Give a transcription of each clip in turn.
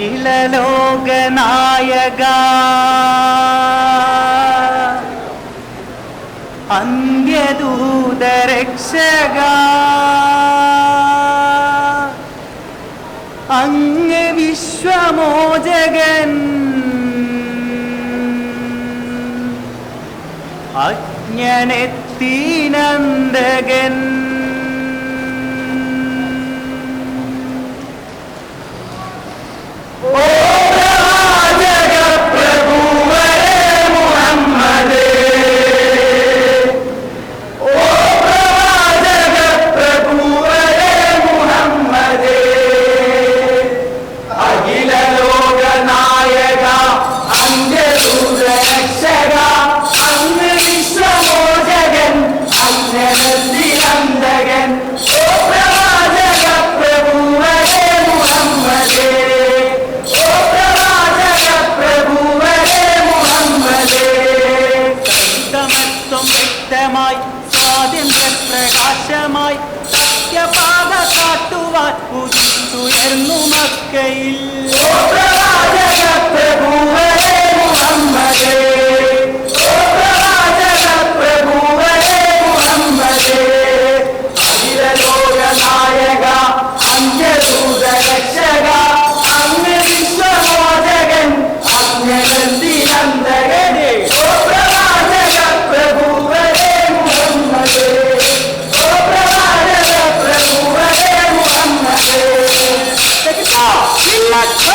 അഖില ലോകനായക അന്ത്യദൂതരക്ഷക. അങ്ങ് വിശ്വമോചകൻ. അജ്ഞനെത്തീനന്ദകൻ സത്യപാത കാട്ടുവാൻ ഉദിച്ചുയർന്നു മക്കയിൽ. like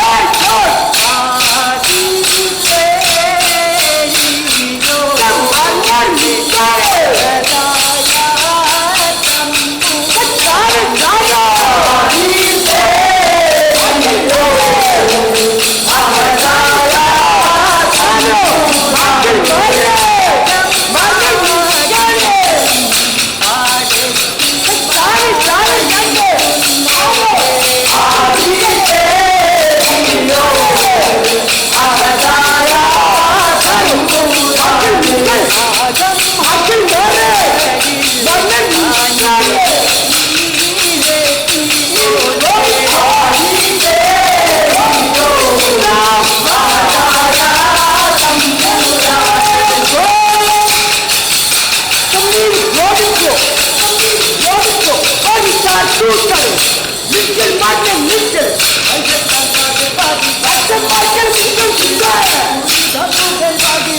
यूज़ करो मिस्टर मार्टन मिस्टर अच्छा मार्टन कितना सुंदर है सबको बेबागी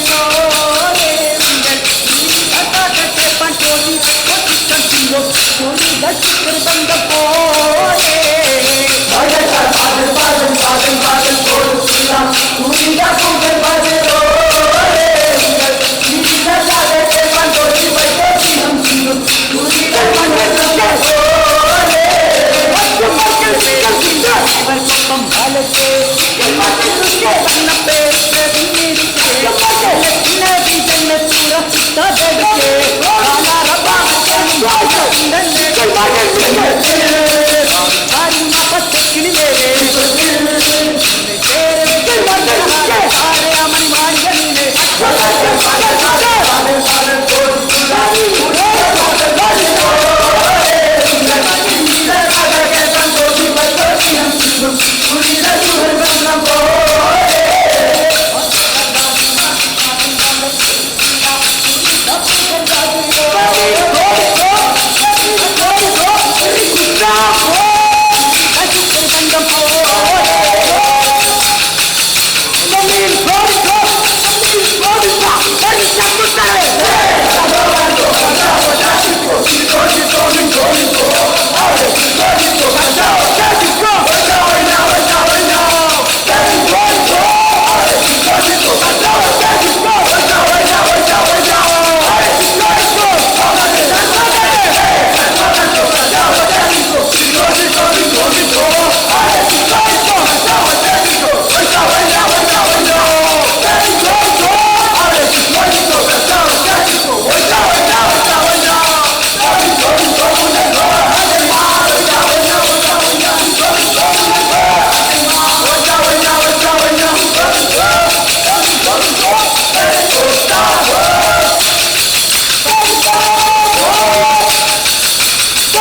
रे मिस्टर नी अता करके पंचोली को कितना सुंदर चोरी दस कर बंद को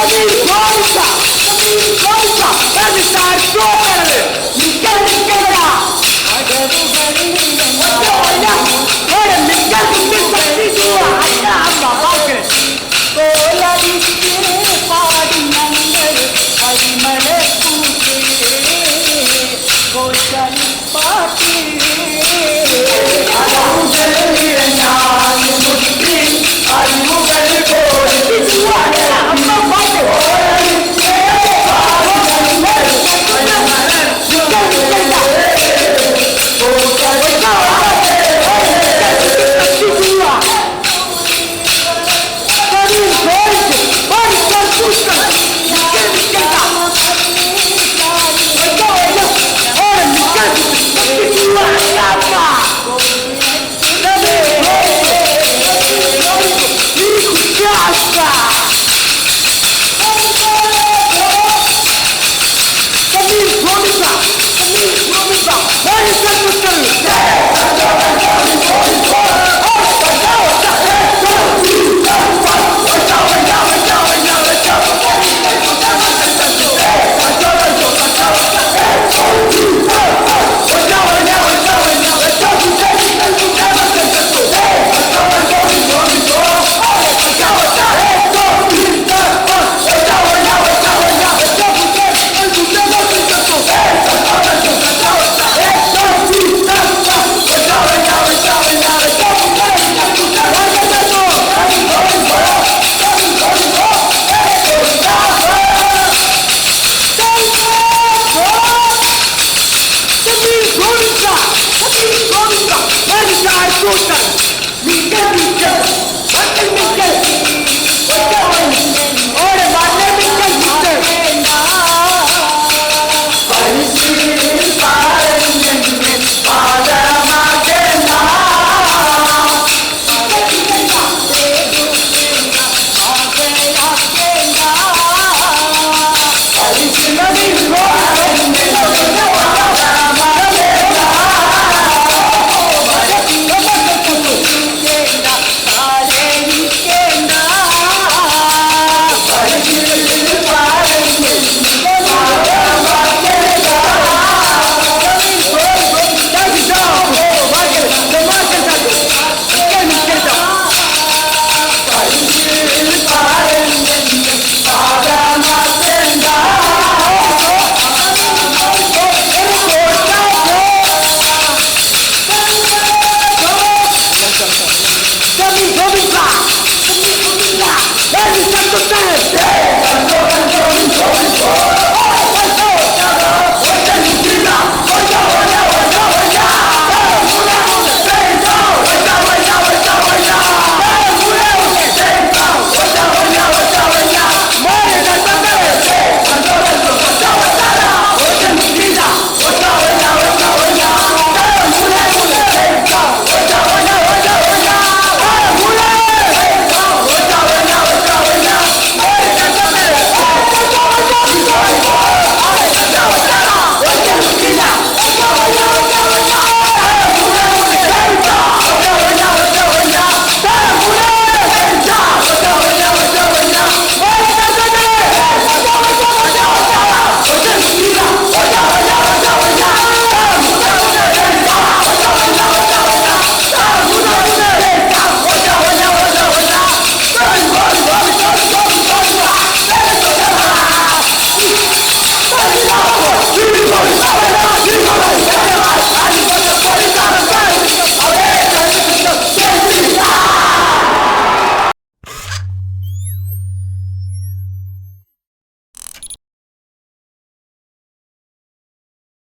Camille Concha! Camille Concha! Every time, so better!